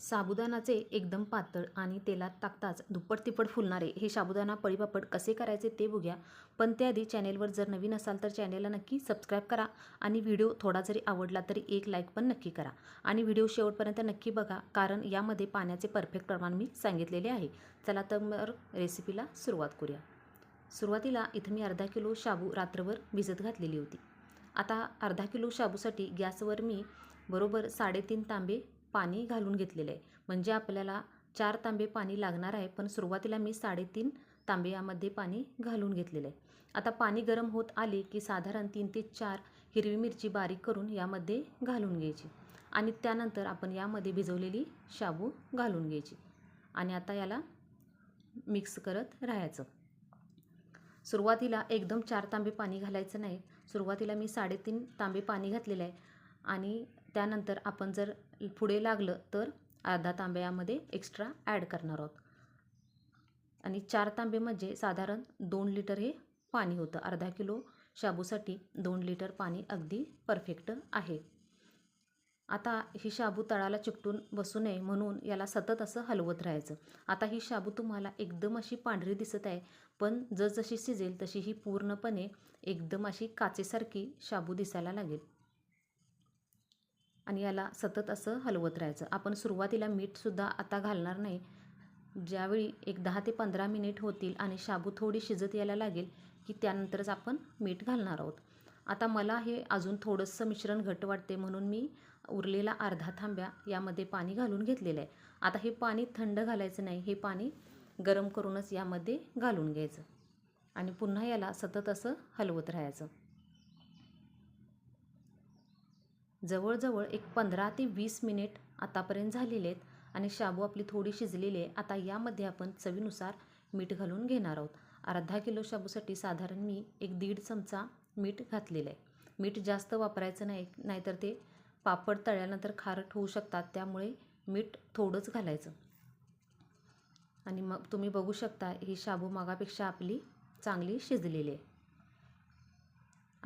साबुदाणाचे एकदम पातळ आणि तेलात टाकताच दुप्पट तिप्पट फुलणारे हे साबुदाणा पळीपापड कसे करायचे ते बघूया. पण त्याआधी चॅनेलवर जर नवीन असाल तर चॅनेलला नक्की सबस्क्राईब करा आणि व्हिडिओ थोडा जरी आवडला तरी एक लाईक पण नक्की करा. आणि व्हिडिओ शेवटपर्यंत नक्की बघा कारण यामध्ये पाण्याचे परफेक्ट प्रमाण मी सांगितलेले आहे. चला तर मग रेसिपीला सुरुवात करूया. सुरुवातीला इथं मी अर्धा किलो शाबू रात्रभर भिजत घातलेली होती. आता अर्धा किलो शाबूसाठी गॅसवर मी बरोबर साडेतीन तांबे पाणी घालून घेतलेलं आहे. म्हणजे आपल्याला चार तांबे पाणी लागणार आहे पण सुरुवातीला मी साडेतीन तांबे यामध्ये पाणी घालून घेतलेलं आहे. आता पाणी गरम होत आले की साधारण तीन ते चार हिरवी मिरची बारीक करून यामध्ये घालून घ्यायची. आणि त्यानंतर आपण यामध्ये भिजवलेली शाबू घालून घ्यायची. आणि आता याला मिक्स करत राहायचं. सुरुवातीला एकदम चार तांबे पाणी घालायचं नाही. सुरुवातीला मी साडेतीन तांबे पाणी घातलेलं आहे. आणि त्यानंतर आपण जर पुढे लागलं तर अर्धा तांबे यामध्ये एक्स्ट्रा ॲड करणार आहोत. आणि चार तांबे म्हणजे साधारण दोन लिटर हे पाणी होतं. अर्धा किलो शाबूसाठी दोन लिटर पाणी अगदी परफेक्ट आहे. आता ही शाबू तळाला चिकटून बसू नये म्हणून याला सतत असं हलवत राहायचं. आता ही शाबू तुम्हाला एकदम अशी पांढरी दिसत आहे पण जसजशी शिजेल तशी ही पूर्णपणे एकदम अशी काचेसारखी शाबू दिसायला लागेल. आणि याला सतत असं हलवत राहायचं. आपण सुरुवातीला मीठसुद्धा आता घालणार नाही. ज्यावेळी एक दहा ते पंधरा मिनिट होतील आणि शाबू थोडी शिजत यायला लागेल की त्यानंतरच आपण मीठ घालणार आहोत. आता मला हे अजून थोडंसं मिश्रण घट वाटते म्हणून मी उरलेला अर्धा थांब्या यामध्ये पाणी घालून घेतलेलं आहे. आता हे पाणी थंड घालायचं नाही हे पाणी गरम करूनच यामध्ये घालून घ्यायचं. आणि पुन्हा याला सतत असं हलवत राहायचं. जवळजवळ एक पंधरा ते वीस मिनिट आतापर्यंत झालेले आहेत आणि शाबू आपली थोडी शिजलेली आहे. आता यामध्ये आपण चवीनुसार मीठ घालून घेणार आहोत. अर्धा किलो शाबूसाठी साधारण मी एक दीड चमचा मीठ घातलेलं आहे. मीठ जास्त वापरायचं नाही नाहीतर ते पापड तळल्यानंतर खारट होऊ शकतात त्यामुळे मीठ थोडंच घालायचं. आणि मग तुम्ही बघू शकता ही शाबू मागापेक्षा आपली चांगली शिजलेली आहे.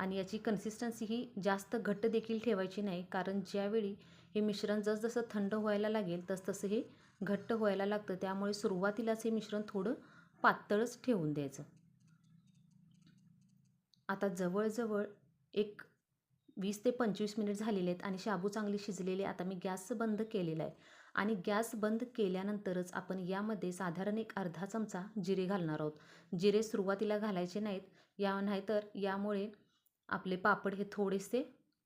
आणि याची कन्सिस्टन्सी ही जास्त घट्ट देखील ठेवायची नाही. कारण ज्यावेळी हे मिश्रण जसजसं थंड व्हायला लागेल तसतसं हे घट्ट व्हायला लागतं. त्यामुळे सुरुवातीलाच हे मिश्रण थोडं पातळच ठेवून द्यायचं. आता जवळजवळ एक वीस ते पंचवीस मिनिट झालेले आहेत आणि शाबू चांगली शिजलेली आता मी गॅस बंद केलेला आहे. आणि गॅस बंद केल्यानंतरच आपण यामध्ये साधारण एक अर्धा चमचा जिरे घालणार आहोत. जिरे सुरुवातीला घालायचे नाहीत. या नाहीतर यामुळे आपले पापड हे थोडेसे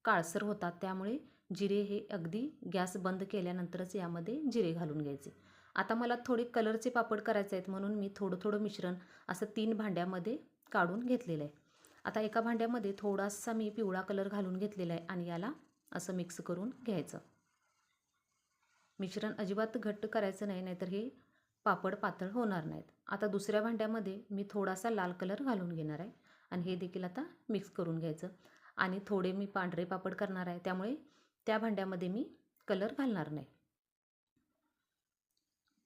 काळसर होतात त्यामुळे जिरे हे अगदी गॅस बंद केल्यानंतरच यामध्ये जिरे घालून घ्यायचे. आता मला थोडे कलरचे पापड करायचे आहेत म्हणून मी थोडं थोडं मिश्रण असं तीन भांड्यामध्ये काढून घेतलेलं आहे. आता एका भांड्यामध्ये थोडासा मी पिवळा कलर घालून घेतलेला आहे आणि याला असं मिक्स करून घ्यायचं. मिश्रण अजिबात घट्ट करायचं नाही नाहीतर हे पापड पातळ होणार नाहीत. आता दुसऱ्या भांड्यामध्ये मी थोडासा लाल कलर घालून घेणार आहे. आणि हे देखील आता मिक्स करून घ्यायचं. आणि थोडे मी पांढरे पापड करणार आहे त्यामुळे त्या भांड्यामध्ये मी कलर घालणार नाही.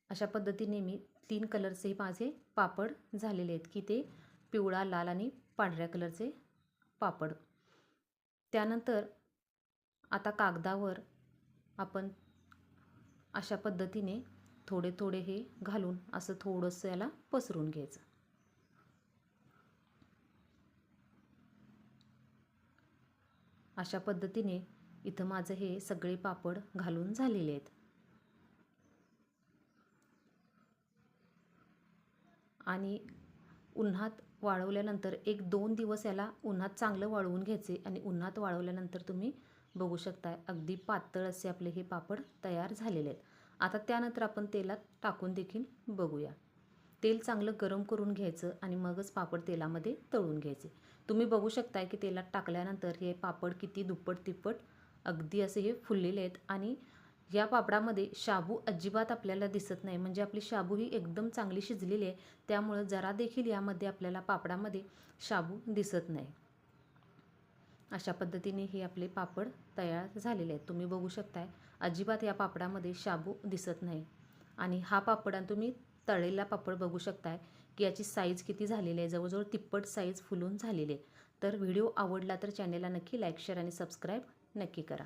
अशा पद्धतीने मी तीन कलरचे माझे पापड झालेले आहेत की ते पिवळा लाल आणि पांढऱ्या कलरचे पापड. त्यानंतर आता कागदावर आपण अशा पद्धतीने थोडे थोडे हे घालून असं थोडंसं याला पसरून घ्यायचं. अशा पद्धतीने इथं माझं हे सगळे पापड घालून झालेले आहेत. आणि उन्हात वाळवल्यानंतर एक दोन दिवस याला उन्हात चांगलं वाळवून घ्यायचे आणि उन्हात वाळवल्यानंतर तुम्ही बघू शकता अगदी पातळ असे आपले हे पापड तयार झालेले आहेत. आता त्यानंतर आपण तेलात टाकून देखील बघूया. तेल चांगलं गरम करून घ्यायचं आणि मगच पापड तेलामध्ये तळून घ्यायचे. तुम्ही बघू शकताय की तेलात टाकल्यानंतर हे पापड किती दुप्पट तिप्पट अगदी असे हे फुललेले आहेत आणि या पापडामध्ये शाबू अजिबात आपल्याला दिसत नाही. म्हणजे आपली शाबू ही एकदम चांगली शिजलेली आहे. त्यामुळं जरा देखील यामध्ये आपल्याला पापडामध्ये शाबू दिसत नाही. अशा पद्धतीने हे आपले पापड तयार झालेले आहेत. तुम्ही बघू शकताय अजिबात या पापडामध्ये शाबू दिसत नाही. आणि हा पापड आणि तुम्ही तळलेला पापड बघू शकताय की याची साईज किती झालेली आहे. जवळजवळ तिप्पट साईज फुलून झालेली आहे. तर व्हिडिओ आवडला तर चॅनेलला नक्की लाईक शेअर आणि सबस्क्राईब नक्की करा.